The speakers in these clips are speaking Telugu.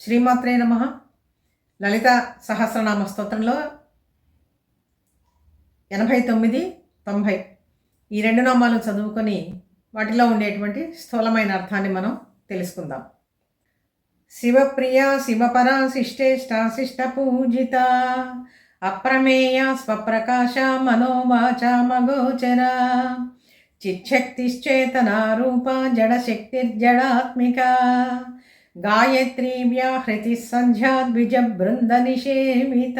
శ్రీమాత్రే నమ. లలిత సహస్రనామ స్తోత్రంలో ఎనభై తొమ్మిది తొంభై. ఈ రెండు నామాలు చదువుకొని వాటిలో ఉండేటువంటి స్థూలమైన అర్థాన్ని మనం తెలుసుకుందాం. శివప్రియ శివపర శిష్టేష్ట శిష్ట పూజిత అప్రమేయ స్వప్రకాశ మనోవాచ మగోచర చిచ్చక్తిశ్చేతనా రూప జడశక్తిర్జడాత్మిక గాయత్రీ వ్యాహృతి సంధ్యా బృంద నిషేమిత.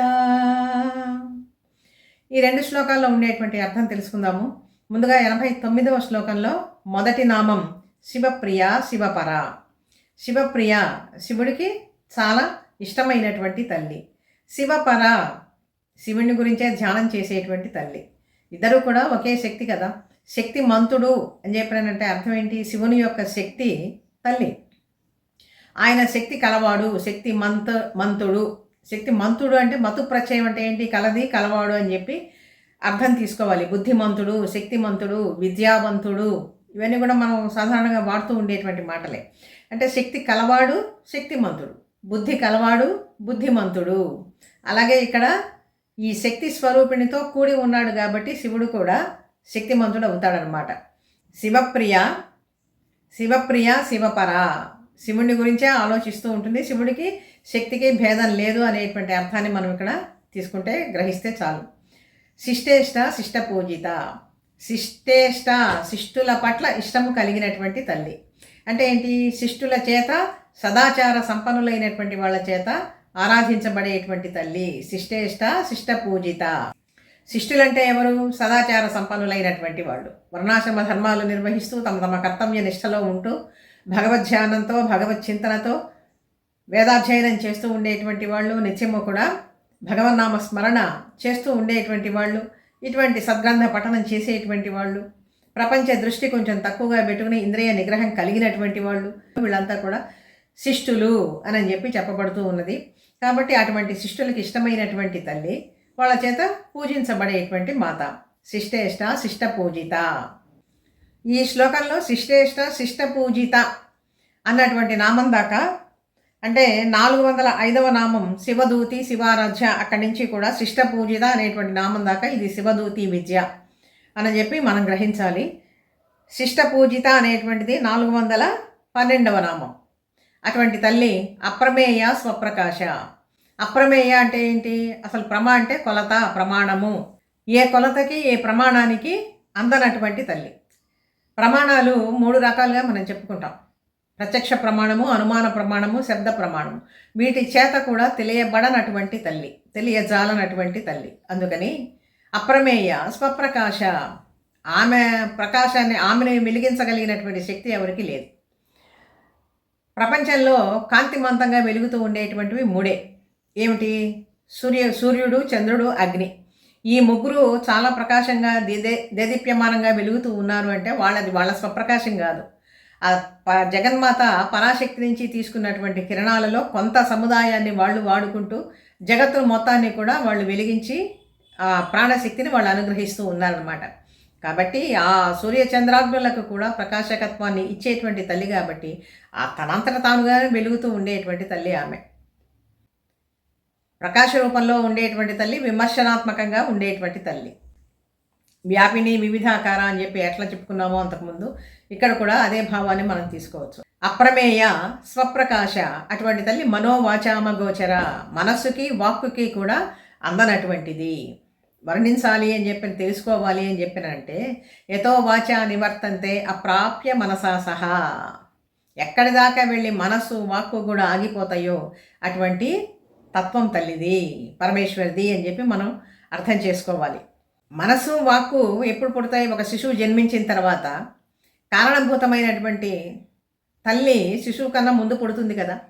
ఈ రెండు శ్లోకాల్లో ఉండేటువంటి అర్థం తెలుసుకుందాము. ముందుగా ఎనభై తొమ్మిదవ శ్లోకంలో మొదటి నామం శివప్రియ శివపర. శివప్రియ శివుడికి చాలా ఇష్టమైనటువంటి తల్లి. శివపర శివుని గురించే ధ్యానం చేసేటువంటి తల్లి. ఇద్దరు కూడా ఒకే శక్తి కదా. శక్తి మంతుడు అని చెప్పానంటే అర్థం ఏంటి? శివుని యొక్క శక్తి తల్లి. ఆయన శక్తి కలవాడు శక్తి మంత మంతుడు. శక్తి మంతుడు అంటే మతు ప్రత్యయం అంటే ఏంటి? కలది కలవాడు అని చెప్పి అర్థం తీసుకోవాలి. బుద్ధిమంతుడు శక్తిమంతుడు విద్యావంతుడు. ఇవన్నీ కూడా మనం సాధారణంగా వాడుతూ ఉండేటువంటి మాటలే. అంటే శక్తి కలవాడు శక్తిమంతుడు. బుద్ధి కలవాడు బుద్ధిమంతుడు. అలాగే ఇక్కడ ఈ శక్తి స్వరూపిణితో కూడి ఉన్నాడు కాబట్టి శివుడు కూడా శక్తిమంతుడు అవుతాడనమాట శివప్రియ శివప్రియ శివపర. శివుడి గురించే ఆలోచిస్తూ ఉంటుంది. శివుడికి శక్తికి భేదం లేదు అనేటువంటి అర్థాన్ని మనం ఇక్కడ తీసుకుంటే గ్రహిస్తే చాలు. శిష్టేష్ట శిష్ట పూజిత శిష్టేష్ట శిష్టుల పట్ల ఇష్టము కలిగినటువంటి తల్లి. అంటే ఏంటి? శిష్టుల చేత సదాచార సంపన్నులైనటువంటి వాళ్ళ చేత ఆరాధించబడేటువంటి తల్లి. శిష్టేష్ట శిష్ట పూజిత శిష్టులంటే ఎవరు? సదాచార సంపన్నులైనటువంటి వాళ్ళు. వర్ణాశ్రమ ధర్మాలు నిర్వహిస్తూ తమ తమ కర్తవ్య నిష్టలో ఉంటూ భగవద్ధ్యానంతో భగవత్ చింతనతో వేదాధ్యయనం చేస్తూ ఉండేటువంటి వాళ్ళు నిత్యము కూడా భగవన్నామ స్మరణ చేస్తూ ఉండేటువంటి వాళ్ళు ఇటువంటి సద్గ్రంథ పఠనం చేసేటువంటి వాళ్ళు ప్రపంచ దృష్టి కొంచెం తక్కువగా పెట్టుకుని ఇంద్రియ నిగ్రహం కలిగినటువంటి వాళ్ళు వీళ్ళంతా కూడా శిష్టులు అని చెప్పి చెప్పబడుతూ ఉన్నది. కాబట్టి అటువంటి శిష్టులకు ఇష్టమైనటువంటి తల్లి వాళ్ళ చేత పూజించబడేటువంటి మాత శిష్టేష్ట శిష్ట పూజిత ఈ శ్లోకంలో శిష్టేష్ట శిష్ట పూజిత అన్నటువంటి నామం దాకా. అంటే నాలుగు వందల ఐదవ నామం శివదూతి శివారాధ్య అక్కడి నుంచి కూడా శిష్ట పూజిత అనేటువంటి నామం దాకా ఇది శివదూతి విద్య అని చెప్పి మనం గ్రహించాలి. శిష్ట పూజిత అనేటువంటిది నాలుగు వందల పన్నెండవ నామం. అటువంటి తల్లి అప్రమేయ స్వప్రకాశ. అప్రమేయ అంటే ఏంటి? అసలు ప్రమ అంటే కొలత ప్రమాణము. ఏ కొలతకి ఏ ప్రమాణానికి అందనటువంటి తల్లి. ప్రమాణాలు మూడు రకాలుగా మనం చెప్పుకుంటాం. ప్రత్యక్ష ప్రమాణము అనుమాన ప్రమాణము శబ్ద ప్రమాణము. వీటి చేత కూడా తెలియబడనటువంటి తల్లి తెలియజాలనటువంటి తల్లి. అందుకని అప్రమేయ స్వప్రకాశ ఆమె ప్రకాశాన్ని ఆమెను వెలిగించగలిగినటువంటి శక్తి ఎవరికి లేదు. ప్రపంచంలో కాంతిమంతంగా వెలుగుతూ ఉండేటువంటివి మూడే. ఏమిటి? సూర్య సూర్యుడు చంద్రుడు అగ్ని. ఈ ముగ్గురు చాలా ప్రకాశంగా దిదే దేదీప్యమానంగా వెలుగుతూ ఉన్నారు అంటే వాళ్ళది వాళ్ళ స్వప్రకాశం కాదు. ఆ ప జగన్మాత పరాశక్తి నుంచి తీసుకున్నటువంటి కిరణాలలో కొంత సముదాయాన్ని వాళ్ళు వాడుకుంటూ జగత్తు మొత్తాన్ని కూడా వాళ్ళు వెలిగించి ఆ ప్రాణశక్తిని వాళ్ళు అనుగ్రహిస్తూ ఉన్నారనమాట కాబట్టి ఆ సూర్యచంద్రాగ్నులకు కూడా ప్రకాశకత్వాన్ని ఇచ్చేటువంటి తల్లి కాబట్టి ఆ తనంతట తానుగానే వెలుగుతూ ఉండేటువంటి తల్లి ఆమె. ప్రకాశ రూపంలో ఉండేటువంటి తల్లి విమర్శనాత్మకంగా ఉండేటువంటి తల్లి. వ్యాపిని వివిధాకార అని చెప్పి ఎట్లా చెప్పుకున్నామో అంతకుముందు ఇక్కడ కూడా అదే భావాన్ని మనం తీసుకోవచ్చు. అప్రమేయ స్వప్రకాశ అటువంటి తల్లి మనోవాచామగోచర మనస్సుకి వాక్కుకి కూడా అందనటువంటిది. వర్ణించాలి అని చెప్పి తెలుసుకోవాలి అని చెప్పినంటే ఎతో వాచ నివర్తంతే అప్రాప్య మనసా సహా. ఎక్కడి దాకా వెళ్ళి మనస్సు వాక్కు కూడా ఆగిపోతాయో అటువంటి తత్వం తల్లిది పరమేశ్వరిది అని చెప్పి మనం అర్థం చేసుకోవాలి. మనసు వాక్కు ఎప్పుడు పుడతాయి? ఒక శిశువు జన్మించిన తర్వాత కారణభూతమైనటువంటి తల్లి శిశువు కన్నా ముందు పుడుతుంది కదా.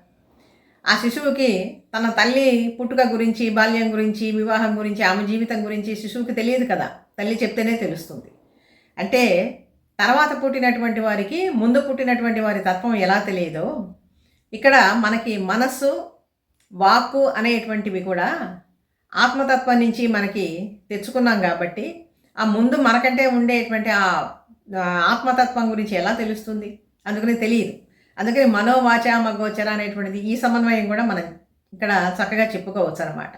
ఆ శిశువుకి తన తల్లి పుట్టుక గురించి బాల్యం గురించి వివాహం గురించి ఆమె జీవితం గురించి శిశువుకి తెలియదు కదా. తల్లి చెప్తేనే తెలుస్తుంది. అంటే తర్వాత పుట్టినటువంటి వారికి ముందు పుట్టినటువంటి వారి తత్వం ఎలా తెలియదో ఇక్కడ మనకి మనస్సు వాక్కు అనేటువంటివి కూడా ఆత్మతత్వం నుంచి మనకి తెచ్చుకున్నాం కాబట్టి ఆ ముందు మనకంటే ఉండేటువంటి ఆ ఆత్మతత్వం గురించి ఎలా తెలుస్తుంది? అందుకని తెలియదు. అందుకని మనోవాచ మగోచర అనేటువంటిది ఈ సమన్వయం కూడా మనం ఇక్కడ చక్కగా చెప్పుకోవచ్చు అనమాట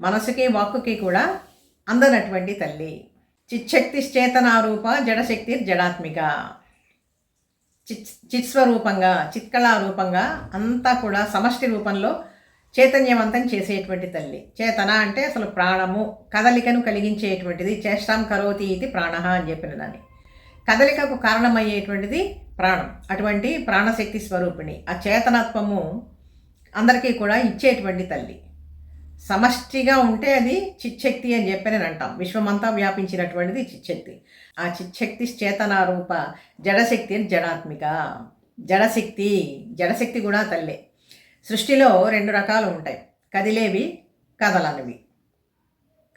మనసుకి వాక్కుకి కూడా అందనటువంటి తల్లి. చిచ్చక్తి చేతనారూప జడశక్తి జడాత్మిక. చిత్ చిత్స్వరూపంగా చిత్కళారూపంగా అంతా కూడా సమష్టి రూపంలో చైతన్యవంతం చేసేటువంటి తల్లి. చేతన అంటే అసలు ప్రాణము కదలికను కలిగించేటువంటిది చేష్టాం కరోతి ఇది ప్రాణ అని చెప్పిన దాన్ని. కదలికకు కారణమయ్యేటువంటిది ప్రాణం అటువంటి ప్రాణశక్తి స్వరూపిణి. ఆ చేతనత్వము అందరికీ కూడా ఇచ్చేటువంటి తల్లి. సమష్టిగా ఉంటే అది చిచ్చక్తి అని చెప్పి నేను అంటాం. విశ్వమంతా వ్యాపించినటువంటిది చిచ్చక్తి ఆ చిచ్చక్తి చేతనారూప జడశక్తి అని జడాత్మిక. జడశక్తి జడశక్తి కూడా తల్లే. సృష్టిలో రెండు రకాలు ఉంటాయి. కదిలేవి కదలనివి.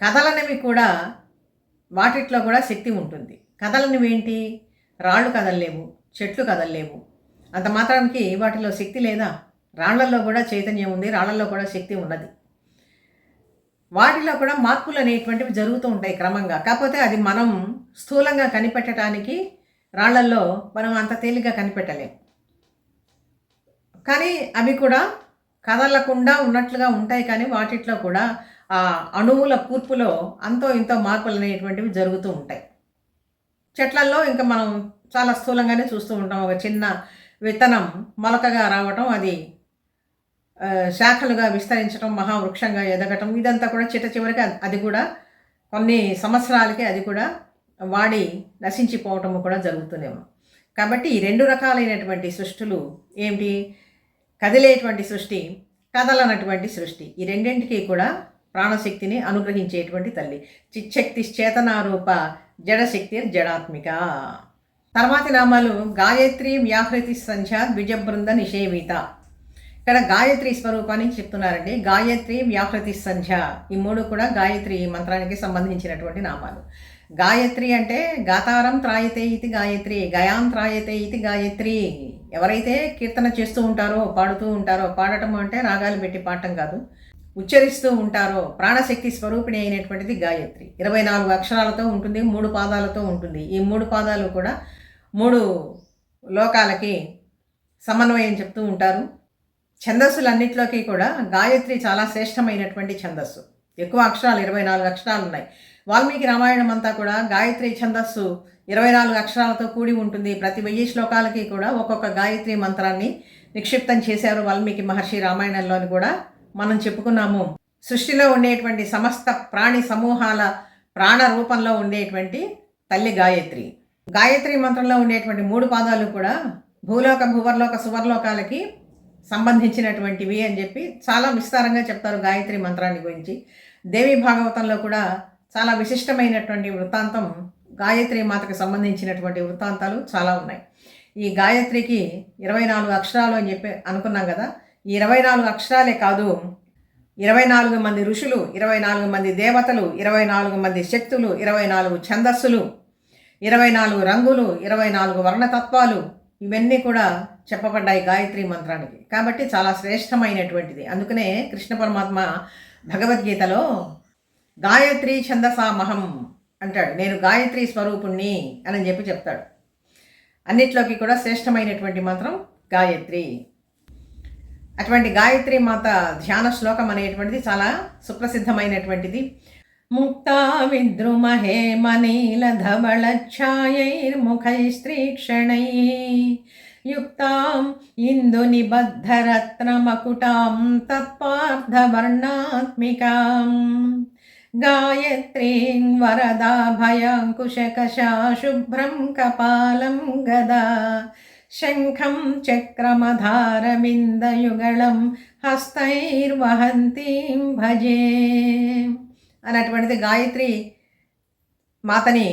కదలనివి కూడా వాటిట్లో కూడా శక్తి ఉంటుంది. కదలనివి ఏంటి? రాళ్ళు కదలలేవు చెట్లు కదలలేవు. అంత మాత్రానికి వాటిలో శక్తి లేదా? రాళ్ళల్లో కూడా చైతన్యం ఉంది రాళ్ళల్లో కూడా శక్తి ఉన్నది. వాటిలో కూడా మార్పులు అనేటువంటివి జరుగుతూ ఉంటాయి క్రమంగా. కాకపోతే అది మనం స్థూలంగా కనిపెట్టడానికి రాళ్ళల్లో మనం అంత తేలిగ్గా కనిపెట్టలేము కానీ అవి కూడా కదలకుండా ఉన్నట్లుగా ఉంటాయి కానీ వాటిట్లో కూడా ఆ అణువుల కూర్పులో అంతో ఇంతో మార్పులు అనేటువంటివి జరుగుతూ ఉంటాయి. చెట్లల్లో ఇంకా మనం చాలా స్థూలంగానే చూస్తూ ఉంటాం. ఒక చిన్న విత్తనం మొలకగా రావటం అది శాఖలుగా విస్తరించడం మహావృక్షంగా ఎదగటం ఇదంతా కూడా చిట్ట చివరికి అది కూడా కొన్ని సంవత్సరాలకి అది కూడా వాడి నశించిపోవటము కూడా జరుగుతూనేమో కాబట్టి ఈ రెండు రకాలైనటువంటి సృష్టులు ఏమిటి? కదిలేటువంటి సృష్టి కదలనటువంటి సృష్టి. ఈ రెండింటికి కూడా ప్రాణశక్తిని అనుగ్రహించేటువంటి తల్లి. చిచ్చక్తి చేతనారూప జడశక్తి జడాత్మిక. తర్వాతి నామాలు గాయత్రి వ్యాహృతి సంధ్య ద్విజబృంద నిషేవిత. ఇక్కడ గాయత్రి స్వరూపానికి చెప్తున్నారండి. గాయత్రి వ్యాహృతి సంధ్య ఈ మూడు కూడా గాయత్రి మంత్రానికి సంబంధించినటువంటి నామాలు. గాయత్రి అంటే గాతారం త్రాయతే ఇది గాయత్రి గయాం త్రాయతే ఇది గాయత్రి. ఎవరైతే కీర్తన చేస్తూ ఉంటారో పాడుతూ ఉంటారో పాడటం అంటే రాగాలు పెట్టి పాడటం కాదు. ఉచ్చరిస్తూ ఉంటారో ప్రాణశక్తి స్వరూపిణి అయినటువంటిది గాయత్రి. ఇరవై నాలుగు అక్షరాలతో ఉంటుంది మూడు పాదాలతో ఉంటుంది. ఈ మూడు పాదాలు కూడా మూడు లోకాలకి సమన్వయం చెప్తూ ఉంటారు. ఛందస్సులన్నింటిలోకి కూడా గాయత్రి చాలా శ్రేష్టమైనటువంటి ఛందస్సు. ఎక్కువ అక్షరాలు ఇరవై నాలుగు అక్షరాలు ఉన్నాయి. వాల్మీకి రామాయణం అంతా కూడా గాయత్రి ఛందస్సు ఇరవై నాలుగు అక్షరాలతో కూడి ఉంటుంది. ప్రతి వెయ్యి శ్లోకాలకి కూడా ఒక్కొక్క గాయత్రి మంత్రాన్ని నిక్షిప్తం చేశారు వాల్మీకి మహర్షి రామాయణంలోని కూడా మనం చెప్పుకున్నాము. సృష్టిలో ఉండేటువంటి సమస్త ప్రాణి సమూహాల ప్రాణ రూపంలో ఉండేటువంటి తల్లి గాయత్రి. గాయత్రి మంత్రంలో ఉండేటువంటి మూడు పాదాలు కూడా భూలోక భూవర్లోక సువర్లోకాలకి సంబంధించినటువంటివి అని చెప్పి చాలా విస్తారంగా చెప్తారు గాయత్రి మంత్రాన్ని గురించి. దేవి భాగవతంలో కూడా చాలా విశిష్టమైనటువంటి వృత్తాంతం గాయత్రి మాతకు సంబంధించినటువంటి వృత్తాంతాలు చాలా ఉన్నాయి. ఈ గాయత్రికి ఇరవై నాలుగు అక్షరాలు అని చెప్పి అనుకున్నాం కదా. ఈ ఇరవై నాలుగు అక్షరాలే కాదు ఇరవై నాలుగు మంది ఋషులు ఇరవై నాలుగు మంది దేవతలు ఇరవై నాలుగు మంది శక్తులు ఇరవై నాలుగు ఛందస్సులు ఇరవై నాలుగు రంగులు ఇరవై నాలుగు వర్ణతత్వాలు ఇవన్నీ కూడా చెప్పబడ్డాయి గాయత్రి మంత్రానికి. కాబట్టి చాలా శ్రేష్టమైనటువంటిది. అందుకనే కృష్ణ పరమాత్మ భగవద్గీతలో గాయత్రి ఛందసామహం అంటాడు. నేను గాయత్రి స్వరూపుణ్ణి అని చెప్పి చెప్తాడు. అన్నిట్లోకి కూడా శ్రేష్టమైనటువంటి మంత్రం గాయత్రి. అటువంటి గాయత్రి మాత ధ్యాన శ్లోకం అనేటువంటిది చాలా సుప్రసిద్ధమైనటువంటిది. ముక్తా విద్రుమహేమనీలధవళఛాయైర్ముఖైస్త్రీక్షణై యుక్తాం ఇందునిబద్ధరత్నమకుటాం తత్పార్థవర్ణాత్మికాం గాయత్రీం వరదాభయాంకుశకషా శుభ్రం కపాలం గదా. శంఖం చక్రమధారమిందయుగళం హస్తైర్వహంతీం భజే అన్నటువంటిది గాయత్రి మాతని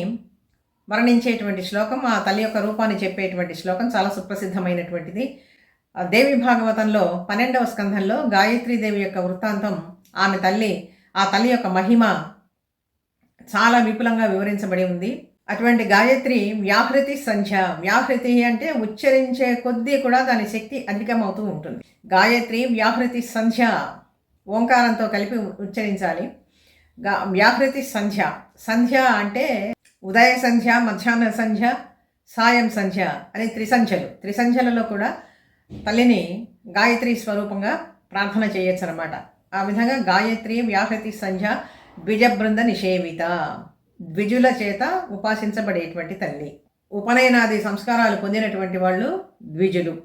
వర్ణించేటువంటి శ్లోకం ఆ తల్లి యొక్క రూపాన్ని చెప్పేటువంటి శ్లోకం చాలా సుప్రసిద్ధమైనటువంటిది. దేవి భాగవతంలో పన్నెండవ స్కంధంలో దేవి యొక్క వృత్తాంతం ఆమె తల్లి ఆ తల్లి యొక్క మహిమ చాలా విపులంగా వివరించబడి ఉంది. అటువంటి గాయత్రి వ్యాహృతి సంధ్య. వ్యాహృతి అంటే ఉచ్చరించే కొద్దీ కూడా దాని శక్తి అధికమవుతూ ఉంటుంది. గాయత్రి వ్యాహృతి సంధ్య ఓంకారంతో కలిపి ఉచ్చరించాలి. వ్యాహృతి సంధ్య. సంధ్య అంటే ఉదయ సంధ్య మధ్యాహ్న సంధ్య సాయం సంధ్య అని త్రిసంధ్యలు. త్రిసంధ్యలలో కూడా తల్లిని గాయత్రి స్వరూపంగా ప్రార్థన చేయొచ్చు అనమాట ఆ విధంగా గాయత్రి వ్యాహృతి సంధ్య ద్విజబృంద నిషేవిత. ద్విజుల చేత ఉపాసించబడేటువంటి తల్లి. ఉపనయనాది సంస్కారాలు పొందినటువంటి వాళ్ళు ద్విజులు.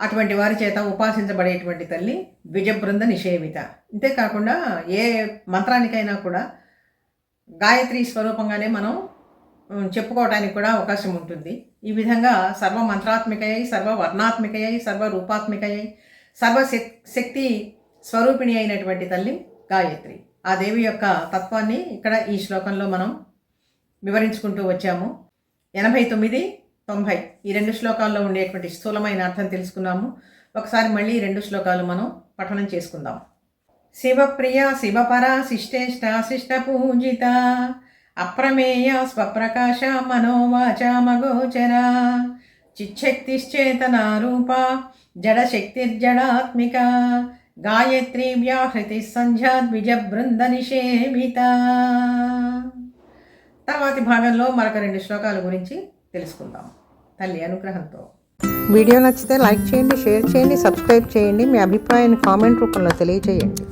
అటువంటి వారి చేత ఉపాసించబడేటువంటి తల్లి ద్విజబృంద నిషేవిత. అంతేకాకుండా ఏ మంత్రానికైనా కూడా గాయత్రి స్వరూపంగానే మనం చెప్పుకోవడానికి కూడా అవకాశం ఉంటుంది. ఈ విధంగా సర్వ మంత్రాత్మికయ్యి సర్వ వర్ణాత్మికయ్యి సర్వ రూపాత్మికయ్యి సర్వ శక్- శక్తి స్వరూపిణి అయినటువంటి తల్లి గాయత్రి. ఆ దేవి యొక్క తత్వాన్ని ఇక్కడ ఈ శ్లోకంలో మనం వివరించుకుంటూ వచ్చాము. ఎనభై తొమ్మిది తొంభై ఈ రెండు శ్లోకాల్లో ఉండేటువంటి స్థూలమైన అర్థం తెలుసుకున్నాము. ఒకసారి మళ్ళీ ఈ రెండు శ్లోకాలు మనం పఠనం చేసుకుందాం. శివప్రియ శివపర శిష్టేష్ట శిష్ట పూజిత అప్రమేయ స్వప్రకాశ మనోవాచ మగోచర చిచ్చక్తిశ్చేతన రూప జడశక్తిర్జడాత్మిక గాయత్రీ వ్యాహృతి సంధ్యా ద్విజ బృంద నిషేమిత. తర్వాతి భాగంలో మరొక రెండు శ్లోకాల గురించి తెలుసుకుందాం. తల్లి అనుగ్రహంతో. వీడియో నచ్చితే లైక్ చేయండి షేర్ చేయండి సబ్స్క్రైబ్ చేయండి. మీ అభిప్రాయాన్ని కామెంట్ రూపంలో తెలియజేయండి